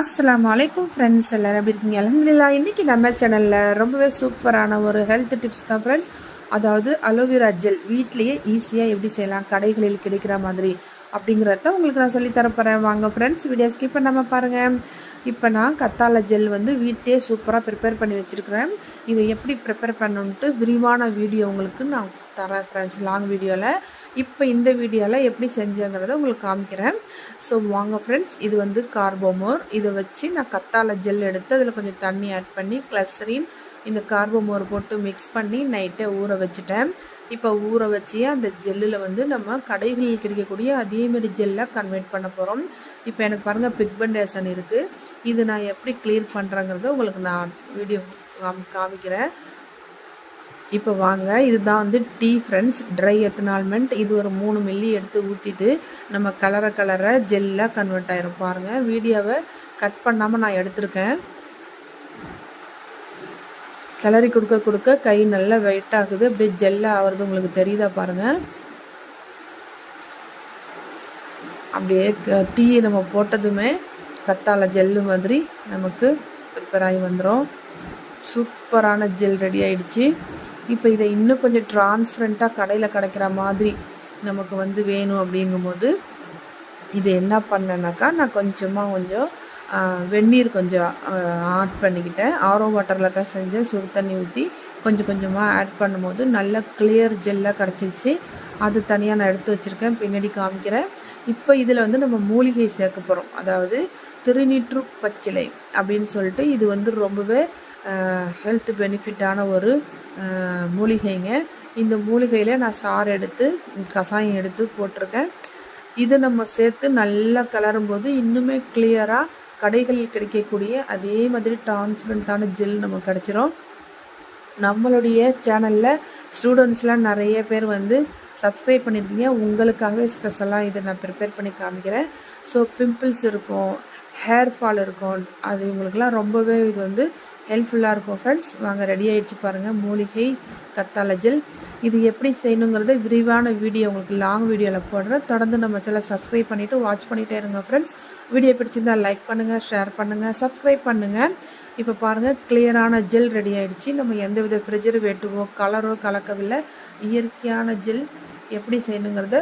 அஸ்லாம் அலைக்கும் ஃப்ரெண்ட்ஸ் எல்லோரும் எப்படி இருக்கீங்க? அலமதுல்லா இன்றைக்கி நம்ம சேனலில் ரொம்பவே சூப்பரான ஒரு ஹெல்த் டிப்ஸ் தான் ஃப்ரெண்ட்ஸ் அதாவது அலோவேரா ஜெல் வீட்லேயே ஈஸியாக எப்படி செய்யலாம் கடைகளில் கிடைக்கிற மாதிரி அப்படிங்கிறத உங்களுக்கு நான் சொல்லித்தரப்போகிறேன் வாங்க ஃப்ரெண்ட்ஸ் வீடியோ ஸ்கிப் பண்ணாமல் பாருங்கள் இப்போ நான் கத்தால ஜெல் வந்து வீட்டிலே சூப்பராக ப்ரிப்பேர் பண்ணி வச்சுருக்கிறேன். இதை எப்படி ப்ரிப்பேர் பண்ணணுன்ட்டு விரிவான வீடியோ உங்களுக்கு நான் தரேன் ஃப்ரெண்ட்ஸ் லாங் வீடியோவில் இப்போ இந்த வீடியோவில் எப்படி செஞ்சேங்கிறத உங்களுக்கு காமிக்கிறேன். ஸோ வாங்க ஃப்ரெண்ட்ஸ் இது வந்து கார்போமோர் இதை வச்சு நான் கத்தால ஜெல் எடுத்து அதில் கொஞ்சம் தண்ணி ஆட் பண்ணி கிளஸ்ரின் இந்த கார்போமோர் போட்டு மிக்ஸ் பண்ணி நைட்டே ஊற வச்சுட்டேன். இப்போ ஊற வச்சு அந்த ஜெல்லில் வந்து நம்ம கடைகளில் கிடைக்கக்கூடிய அதேமாரி ஜெல்லை கன்வெர்ட் பண்ண போகிறோம் இப்போ எனக்கு பாருங்கள் பிக்பண்டேஷன் இருக்குது இது நான் எப்படி கிளியர் பண்ணுறேங்கிறத உங்களுக்கு நான் வீடியோ காமிக்கிறேன். இப்போ வாங்க. இதுதான் வந்து டீ ஃப்ரெண்ட்ஸ். ட்ரை எத்தனால்மெண்ட் இது ஒரு மூணு மில்லி எடுத்து ஊற்றிட்டு நம்ம கலரை கலரை ஜெல்லாக கன்வெர்ட் ஆகிரும் பாருங்கள் வீடியோவை கட் பண்ணாமல் நான் எடுத்திருக்கேன். கிளறி கொடுக்க கொடுக்க கை நல்லா வெயிட் ஆகுது. அப்படியே ஜெல்லாக ஆகிறது உங்களுக்கு தெரியுதா பாருங்கள் அப்படியே டீயை நம்ம போட்டதுமே கத்தாழை ஜெல்லு மாதிரி நமக்கு ப்ரிப்பேர் ஆகி வந்துடும் சூப்பரான ஜெல் ரெடி ஆயிடுச்சு. இப்போ இதை இன்னும் கொஞ்சம் டிரான்ஸ்பரண்ட்டாக கடையில் கிடைக்கிற மாதிரி நமக்கு வந்து வேணும் அப்படிங்கும்போது இது என்ன பண்ணேனாக்கா நான் கொஞ்சமாக கொஞ்சம் வெந்நீர் கொஞ்சம் ஆட் பண்ணிக்கிட்டேன். ஆரோ வாட்டரில் தான் செஞ்சேன். சுடு தண்ணி ஊற்றி கொஞ்சம் கொஞ்சமாக ஆட் பண்ணும்போது நல்ல கிளியர் ஜெல்லாக கிடச்சிருச்சு. அது தனியாக நான் எடுத்து வச்சுருக்கேன். பின்னாடி காமிக்கிறேன். இப்போ இதில் வந்து நம்ம மூலிகை சேர்க்க போகிறோம் அதாவது திருநீற்று பச்சிலை அப்படின்னு சொல்லிட்டு இது வந்து ரொம்பவே ஹெல்த் பெனிஃபிட்டான ஒரு மூலிகைங்க. இந்த மூலிகையில் நான் சாறு எடுத்து கஷாயம் எடுத்து போட்டிருக்கேன். இதை நம்ம சேர்த்து நல்லா கிளறும்போது இன்னுமே கிளியராக கடைகளில் கிடைக்கக்கூடிய அதே மாதிரி டிரான்ஸ்பரண்ட்டான ஜெல் நம்ம கிடச்சிரும். நம்மளுடைய சேனலில் ஸ்டூடெண்ட்ஸ்லாம் நிறைய பேர் வந்து சப்ஸ்கிரைப் பண்ணியிருக்கீங்க உங்களுக்காகவே ஸ்பெஷலாக இதை நான் ப்ரிப்பேர் பண்ணி காமிக்கிறேன். ஸோ பிம்பிள்ஸ் இருக்கும் ஹேர் ஃபால் இருக்கும். அது இவங்களுக்குலாம் ரொம்பவே இது வந்து ஹெல்ப்ஃபுல்லாக இருக்கும் ஃப்ரெண்ட்ஸ் வாங்க ரெடி ஆகிடுச்சு பாருங்கள் மூலிகை கத்தாழை ஜெல் இது எப்படி செய்யணுங்கிறத விரிவான வீடியோ உங்களுக்கு லாங் வீடியோவில் போடுறேன். தொடர்ந்து நம்ம சேனல் சப்ஸ்கிரைப் பண்ணிவிட்டு வாட்ச் பண்ணிகிட்டே இருங்க ஃப்ரெண்ட்ஸ் வீடியோ பிடிச்சிருந்தால் லைக் பண்ணுங்கள் ஷேர் பண்ணுங்கள் சப்ஸ்கிரைப் பண்ணுங்கள் இப்போ பாருங்கள் கிளியரான ஜெல் ரெடி ஆகிடுச்சு நம்ம எந்த வித ப்ரிசர்வேட்டிவோ கலரோ கலக்கவில்லை. இயற்கையான ஜெல் எப்படி செய்யணுங்கிறத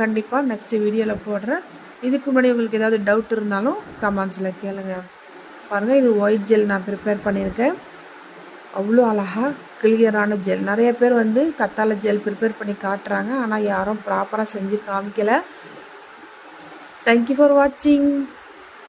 கண்டிப்பாக நெக்ஸ்ட் வீடியோவில் போடுறேன். இதுக்கு முன்னாடி உங்களுக்கு ஏதாவது டவுட் இருந்தாலும் கமெண்ட்ஸில் கேளுங்கள் பாருங்கள் இது ஒயிட் ஜெல் நான் ப்ரிப்பேர் பண்ணியிருக்கேன். அவ்வளோ அழகாக கிளியரான ஜெல் நிறைய பேர் வந்து கத்தாழை ஜெல் ப்ரிப்பேர் பண்ணி காட்டுறாங்க ஆனால் யாரும் ப்ராப்பராக செஞ்சு காமிக்கலை. தேங்க்யூ ஃபார் வாட்சிங்